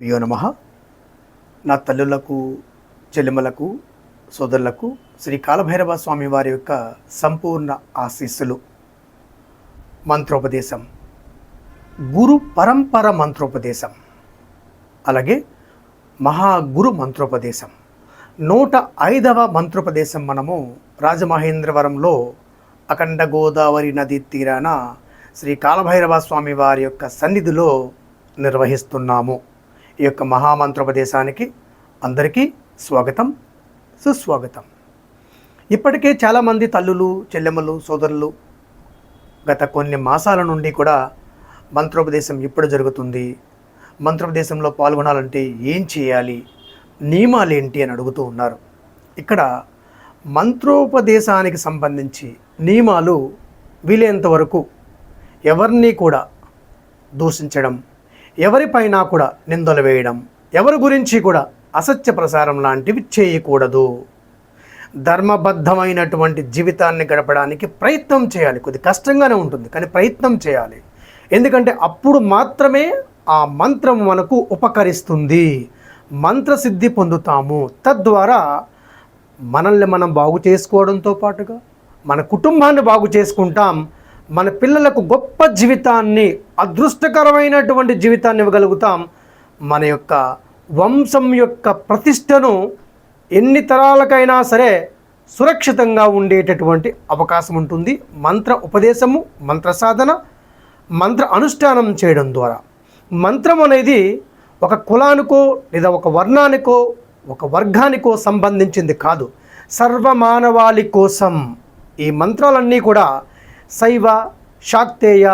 బియో నమ. నా తల్లులకు చెల్లెమలకు సోదరులకు శ్రీ కాలభైరవ స్వామి వారి యొక్క సంపూర్ణ ఆశీస్సులు. మంత్రోపదేశం. గురు పరంపర మంత్రోపదేశం. అలాగే మహాగురు మంత్రోపదేశం. నూట ఐదవ మంత్రోపదేశం మనము రాజమహేంద్రవరంలో అఖండ గోదావరి నది తీరాన శ్రీ కాలభైరవ స్వామి వారి యొక్క సన్నిధిలో నిర్వహిస్తున్నాము. ఈ యొక్క మహామంత్రోపదేశానికి అందరికీ స్వాగతం సుస్వాగతం. ఇప్పటికే చాలామంది తల్లులు చెల్లెమ్మలు సోదరులు గత కొన్ని మాసాల నుండి కూడా మంత్రోపదేశం ఎప్పుడు జరుగుతుంది. మంత్రోపదేశంలో పాల్గొనాలంటే ఏం చేయాలి నియమాలు ఏంటి అని అడుగుతూ ఉన్నారు. ఇక్కడ మంత్రోపదేశానికి సంబంధించి నియమాలు వీలైనంత వరకు ఎవరిని కూడా దూషించడం ఎవరిపైనా కూడా నిందలు వేయడం ఎవరి గురించి కూడా అసత్య ప్రసారం లాంటివి చేయకూడదు. ధర్మబద్ధమైనటువంటి జీవితాన్ని గడపడానికి ప్రయత్నం చేయాలి. కొద్ది కష్టంగానే ఉంటుంది కానీ ప్రయత్నం చేయాలి. ఎందుకంటే అప్పుడు మాత్రమే ఆ మంత్రం మనకు ఉపకరిస్తుంది. మంత్రసిద్ధి పొందుతాము. తద్వారా మనల్ని మనం బాగు చేసుకోవడంతో పాటుగా మన కుటుంబాన్ని బాగు చేసుకుంటాం. మన పిల్లలకు గొప్ప జీవితాన్ని అదృష్టకరమైనటువంటి జీవితాన్ని ఇవ్వగలుగుతాం. మన యొక్క వంశం యొక్క ప్రతిష్టను ఎన్ని తరాలకైనా సరే సురక్షితంగా ఉండేటటువంటి అవకాశం ఉంటుంది. మంత్ర ఉపదేశము మంత్ర సాధన మంత్ర అనుష్ఠానం చేయడం ద్వారా. మంత్రం అనేది ఒక కులానికో లేదా ఒక వర్ణానికో ఒక వర్గానికో సంబంధించింది కాదు. సర్వమానవాళి కోసం ఈ మంత్రాలన్నీ కూడా శైవ శాక్తేయ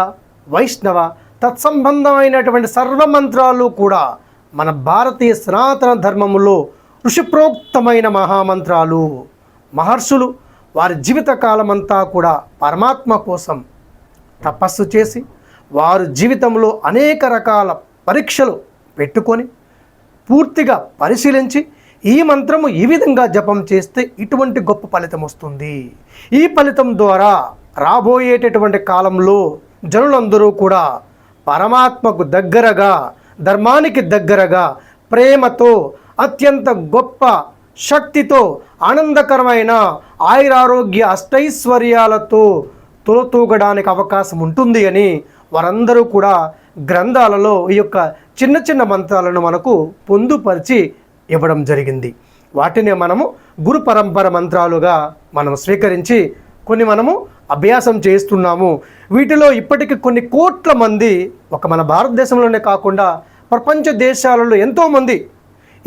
వైష్ణవ తత్సంబంధమైనటువంటి సర్వమంత్రాలు కూడా మన భారతీయ సనాతన ధర్మములో ఋషిప్రోక్తమైన మహామంత్రాలు. మహర్షులు వారి జీవితకాలమంతా కూడా పరమాత్మ కోసం తపస్సు చేసి వారు జీవితంలో అనేక రకాల పరీక్షలు పెట్టుకొని పూర్తిగా పరిశీలించి ఈ మంత్రము ఈ విధంగా జపం చేస్తే ఇటువంటి గొప్ప ఫలితం వస్తుంది. ఈ ఫలితం ద్వారా రాబోయేటటువంటి కాలంలో జనులందరూ కూడా పరమాత్మకు దగ్గరగా ధర్మానికి దగ్గరగా ప్రేమతో అత్యంత గొప్ప శక్తితో ఆనందకరమైన ఆయురారోగ్య అష్టైశ్వర్యాలతో తులతూగడానికి అవకాశం ఉంటుంది అని వారందరూ కూడా గ్రంథాలలో ఈ యొక్క చిన్న చిన్న మంత్రాలను మనకు పొందుపరిచి ఇవ్వడం జరిగింది. వాటిని మనము గురు పరంపర మంత్రాలుగా మనం స్వీకరించి కొన్ని మనము అభ్యాసం చేస్తున్నాము. వీటిలో ఇప్పటికి కొన్ని కోట్ల మంది ఒక మన భారతదేశంలోనే కాకుండా ప్రపంచ దేశాలలో ఎంతోమంది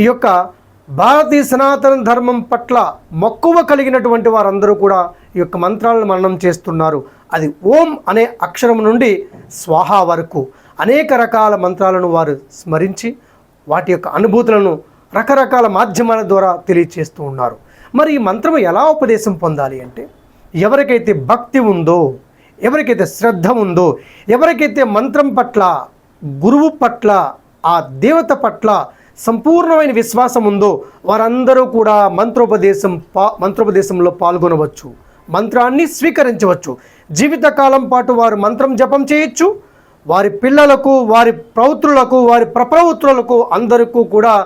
ఈ యొక్క భారతీయ సనాతన ధర్మం పట్ల మక్కువ కలిగినటువంటి వారందరూ కూడా ఈ యొక్క మంత్రాలను మననం చేస్తున్నారు. అది ఓం అనే అక్షరం నుండి స్వాహా వరకు అనేక రకాల మంత్రాలను వారు స్మరించి వాటి యొక్క అనుభూతులను రకరకాల మాధ్యమాల ద్వారా తెలియచేస్తూ ఉన్నారు. మరి ఈ మంత్రం ఎలా ఉపదేశం పొందాలి అంటే ఎవరికైతే భక్తి ఉందో ఎవరికైతే శ్రద్ధ ఉందో ఎవరికైతే మంత్రం పట్ల గురువు పట్ల ఆ దేవత పట్ల సంపూర్ణమైన విశ్వాసం ఉందో వారందరూ కూడా మంత్రోపదేశం పా మంత్రోపదేశంలో పాల్గొనవచ్చు. మంత్రాన్ని స్వీకరించవచ్చు. జీవితకాలం పాటు వారు మంత్రం జపం చేయొచ్చు. వారి పిల్లలకు వారి ప్రౌత్రులకు వారి ప్రప్రౌత్రులకు అందరికీ కూడా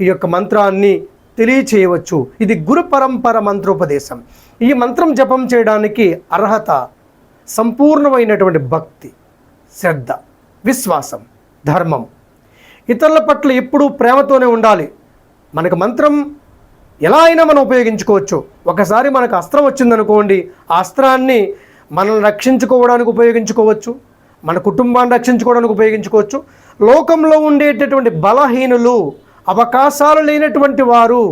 ఈ యొక్క మంత్రాన్ని తెలియచేయవచ్చు. ఇది గురు పరంపర మంత్రోపదేశం. ఈ మంత్రం జపం చేయడానికి అర్హత సంపూర్ణమైనటువంటి భక్తి శ్రద్ధ విశ్వాసం ధర్మం. ఇతరుల పట్ల ఎప్పుడూ ప్రేమతోనే ఉండాలి. మనకు మంత్రం ఎలా అయినా మనం ఉపయోగించుకోవచ్చు. ఒకసారి మనకు అస్త్రం వచ్చిందనుకోండి ఆ అస్త్రాన్ని మనల్ని రక్షించుకోవడానికి ఉపయోగించుకోవచ్చు. మన కుటుంబాన్ని రక్షించుకోవడానికి ఉపయోగించుకోవచ్చు. లోకంలో ఉండేటటువంటి బలహీనులు అవకాశాలు లేనటువంటి వారు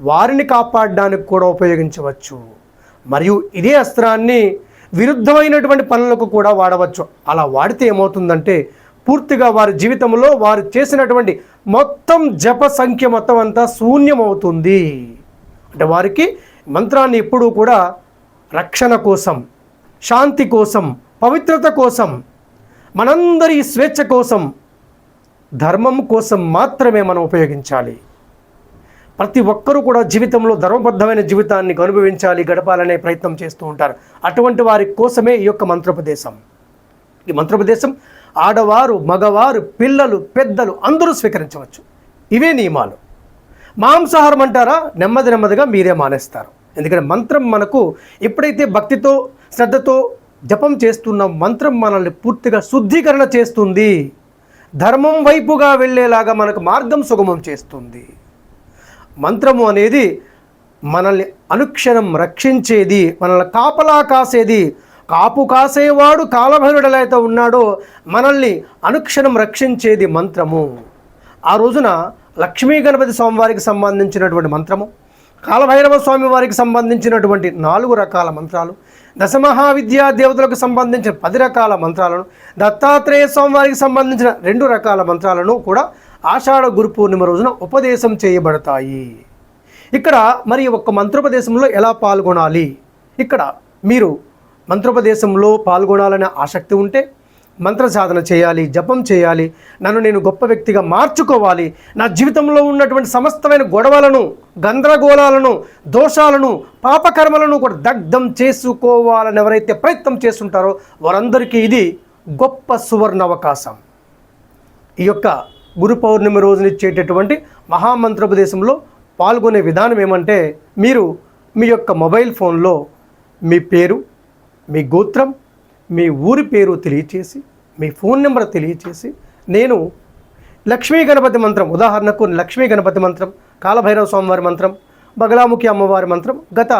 వారిని కాపాడడానికి కూడా ఉపయోగించవచ్చు. మరియు ఇదే అస్త్రాన్ని విరుద్ధమైనటువంటి పనులకు కూడా వాడవచ్చు. అలా వాడితే ఏమవుతుందంటే పూర్తిగా వారి జీవితంలో వారు చేసినటువంటి మొత్తం జప సంఖ్య మొత్తం అంతా శూన్యమవుతుంది. అంటే వారికి మంత్రాన్ని ఎప్పుడూ కూడా రక్షణ కోసం శాంతి కోసం పవిత్రత కోసం మనందరి స్వేచ్ఛ కోసం ధర్మం కోసం మాత్రమే మనం ఉపయోగించాలి. ప్రతి ఒక్కరూ కూడా జీవితంలో ధర్మబద్ధమైన జీవితాన్ని అనుభవించాలి గడపాలనే ప్రయత్నం చేస్తూ ఉంటారు. అటువంటి వారి కోసమే ఈ యొక్క మంత్రోపదేశం. ఈ మంత్రోపదేశం ఆడవారు మగవారు పిల్లలు పెద్దలు అందరూ స్వీకరించవచ్చు. ఇవే నియమాలు. మాంసాహారం అంటారా? నెమ్మది నెమ్మదిగా మీరే మానేస్తారు. ఎందుకంటే మంత్రం మనకు ఎప్పుడైతే భక్తితో శ్రద్ధతో జపం చేస్తున్న మంత్రం మనల్ని పూర్తిగా శుద్ధీకరణ చేస్తుంది ధర్మం వైపుగా వెళ్ళేలాగా మనకు మార్గం సుగమం చేస్తుంది. మంత్రము అనేది మనల్ని అనుక్షణం రక్షించేది మనల్ని కాపలా కాసేది. కాపు కాసేవాడు కాలభైరుడు అయితే ఉన్నాడో మనల్ని అనుక్షణం రక్షించేది మంత్రము. ఆ రోజున లక్ష్మీ గణపతి స్వామివారికి సంబంధించినటువంటి మంత్రము. కాలభైరవ స్వామి వారికి సంబంధించినటువంటి నాలుగు రకాల మంత్రాలు దశమహావిద్యా దేవతలకు సంబంధించిన పది రకాల మంత్రాలను దత్తాత్రేయ స్వామివారికి సంబంధించిన రెండు రకాల మంత్రాలను కూడా ఆషాఢ గురు పూర్ణిమ రోజున ఉపదేశం చేయబడతాయి. ఇక్కడ మరి ఒక్క మంత్రోపదేశంలో ఎలా పాల్గొనాలి? ఇక్కడ మీరు మంత్రోపదేశంలో పాల్గొనాలనే ఆసక్తి ఉంటే మంత్ర సాధన చేయాలి జపం చేయాలి నన్ను నేను గొప్ప వ్యక్తిగా మార్చుకోవాలి. నా జీవితంలో ఉన్నటువంటి సమస్తమైన గొడవలను గందరగోళాలను దోషాలను పాపకర్మలను కూడా దగ్ధం చేసుకోవాలని ఎవరైతే ప్రయత్నం చేస్తుంటారో వారందరికీ ఇది గొప్ప సువర్ణ అవకాశం. ఈ యొక్క గురు పౌర్ణమి రోజున ఇచ్చేటటువంటి మహామంత్రోపదేశంలో పాల్గొనే విధానం ఏమంటే మీరు మీ యొక్క మొబైల్ ఫోన్లో మీ పేరు మీ గోత్రం మీ ఊరి పేరు తెలియచేసి మీ ఫోన్ నెంబర్ తెలియచేసి నేను లక్ష్మీ గణపతి మంత్రం ఉదాహరణకు లక్ష్మీ గణపతి మంత్రం కాలభైరవ స్వామివారి మంత్రం బగలాముఖి అమ్మవారి మంత్రం గత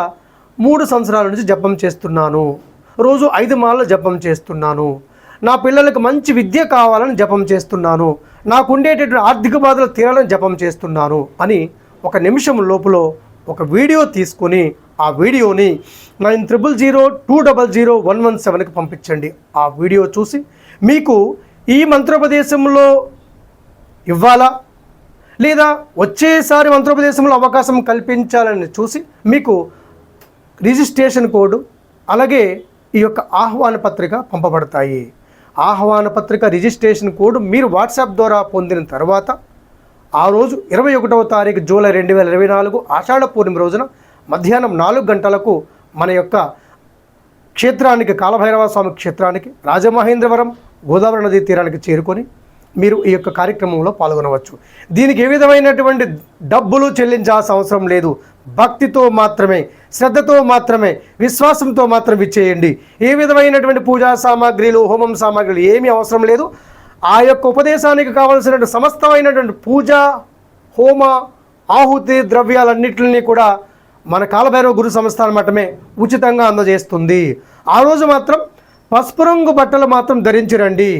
మూడు సంవత్సరాల నుంచి జపం చేస్తున్నాను. రోజు ఐదు మాలలు జపం చేస్తున్నాను. నా పిల్లలకు మంచి విద్య కావాలని జపం చేస్తున్నాను. నాకు ఉండేటటువంటి ఆర్థిక బాధలు తీరాలని జపం చేస్తున్నాను అని ఒక నిమిషం లోపల ఒక వీడియో తీసుకొని ఆ వీడియోని nine triple zero two double zero one one సెవెన్కి పంపించండి. ఆ వీడియో చూసి మీకు ఈ మంత్రోపదేశంలో ఇవ్వాలా? లేదా వచ్చేసారి మంత్రోపదేశంలో అవకాశం కల్పించాలని చూసి మీకు రిజిస్ట్రేషన్ కోడ్ అలాగే ఈ యొక్క ఆహ్వాన పత్రిక పంపబడతాయి. ఆహ్వాన పత్రిక రిజిస్ట్రేషన్ కోడ్ మీరు వాట్సాప్ ద్వారా పొందిన తర్వాత ఆ రోజు ఇరవై ఒకటవ తారీఖు జూలై రెండు వేల ఇరవై నాలుగు ఆషాఢ పూర్ణిమ రోజున మధ్యాహ్నం నాలుగు గంటలకు మన యొక్క క్షేత్రానికి కాలభైరవ స్వామి క్షేత్రానికి రాజమహేంద్రవరం గోదావరి నదీ తీరానికి చేరుకొని మీరు ఈ యొక్క కార్యక్రమంలో పాల్గొనవచ్చు. దీనికి ఏ విధమైనటువంటి డబ్బులు చెల్లించాల్సిన అవసరం లేదు. భక్తితో మాత్రమే శ్రద్ధతో మాత్రమే విశ్వాసంతో మాత్రం ఇచ్చేయండి ఏ విధమైనటువంటి పూజా సామాగ్రిలు హోమం సామాగ్రిలు ఏమీ అవసరం లేదు. ఆ యొక్క ఉపదేశానికి కావలసినటువంటి సమస్తమైనటువంటి పూజ హోమ ఆహుతి ద్రవ్యాలన్నింటినీ కూడా మన కాలభైరవ గురు సంస్థానం మాత్రమే ఉచితంగా అందజేస్తుంది. ఆ రోజు మాత్రం పసుపు రంగు బట్టలు మాత్రం ధరించిరండి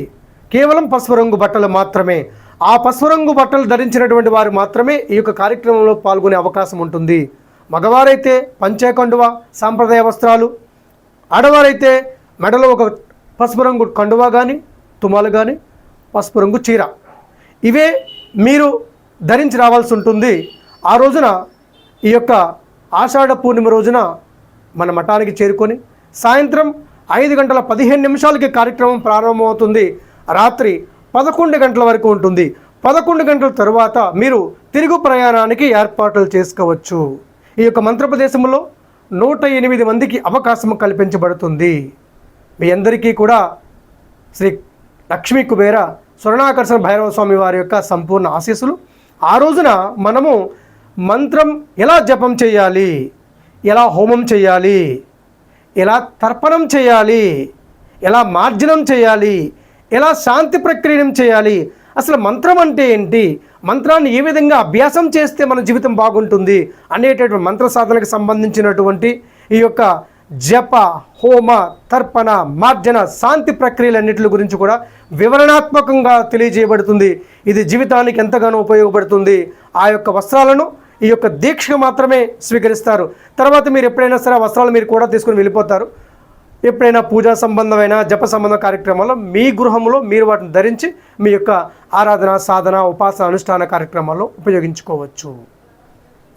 కేవలం పసుపు రంగు బట్టలు మాత్రమే. ఆ పసుపు రంగు బట్టలు ధరించినటువంటి వారు మాత్రమే ఈ యొక్క కార్యక్రమంలో పాల్గొనే అవకాశం ఉంటుంది. మగవారైతే పంచేకండువ సాంప్రదాయ వస్త్రాలు. ఆడవారైతే మెడలో ఒక పసుపు రంగు కండువా కానీ తుమాలు కానీ పసుపు రంగు చీర. ఇవే మీరు ధరించి రావాల్సి ఉంటుంది. ఆ రోజున ఈ యొక్క ఆషాఢ పూర్ణిమ రోజున మన మఠానికి చేరుకొని సాయంత్రం ఐదు గంటల పదిహేను నిమిషాలకి కార్యక్రమం ప్రారంభమవుతుంది. రాత్రి పదకొండు గంటల వరకు ఉంటుంది. పదకొండు గంటల తరువాత మీరు తిరుగు ప్రయాణానికి ఏర్పాట్లు చేసుకోవచ్చు. ఈ యొక్క మంత్రప్రదేశంలో నూట ఎనిమిది మందికి అవకాశం కల్పించబడుతుంది. మీ అందరికీ కూడా శ్రీ లక్ష్మీ కుబేర స్వర్ణాకర్షణ భైరవ స్వామి వారి యొక్క సంపూర్ణ ఆశీస్సులు. ఆ రోజున మనము మంత్రం ఎలా జపం చేయాలి? ఎలా హోమం చేయాలి? ఎలా తర్పణం చేయాలి? ఎలా మార్జనం చేయాలి? ఎలా శాంతి ప్రక్రియను చేయాలి? అసలు మంత్రం అంటే ఏంటి? మంత్రాన్ని ఏ విధంగా అభ్యాసం చేస్తే మన జీవితం బాగుంటుంది అనేటటువంటి మంత్ర సాధనకు సంబంధించినటువంటి ఈ యొక్క జప హోమ తర్పణ మార్జన శాంతి ప్రక్రియలన్నింటి గురించి కూడా వివరణాత్మకంగా తెలియజేయబడుతుంది. ఇది జీవితానికి ఎంతగానో ఉపయోగపడుతుంది. ఆ యొక్క వస్త్రాలను ఈ యొక్క దీక్ష మాత్రమే స్వీకరిస్తారు. తర్వాత మీరు ఎప్పుడైనా సరే వస్త్రాలు మీరు కూడా తీసుకుని వెళ్ళిపోతారు. ఎప్పుడైనా పూజా సంబంధమైన జప సంబంధ కార్యక్రమాల్లో మీ గృహంలో మీరు వాటిని ధరించి మీ యొక్క ఆరాధన సాధన ఉపాసన అనుష్ఠాన కార్యక్రమాల్లో ఉపయోగించుకోవచ్చు.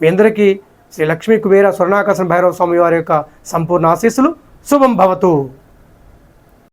మీ అందరికీ శ్రీ లక్ష్మీ కుబేర స్వర్ణాకర్షణ భైరవ స్వామి వారి యొక్క సంపూర్ణ ఆశీస్సులు. శుభం భవతు.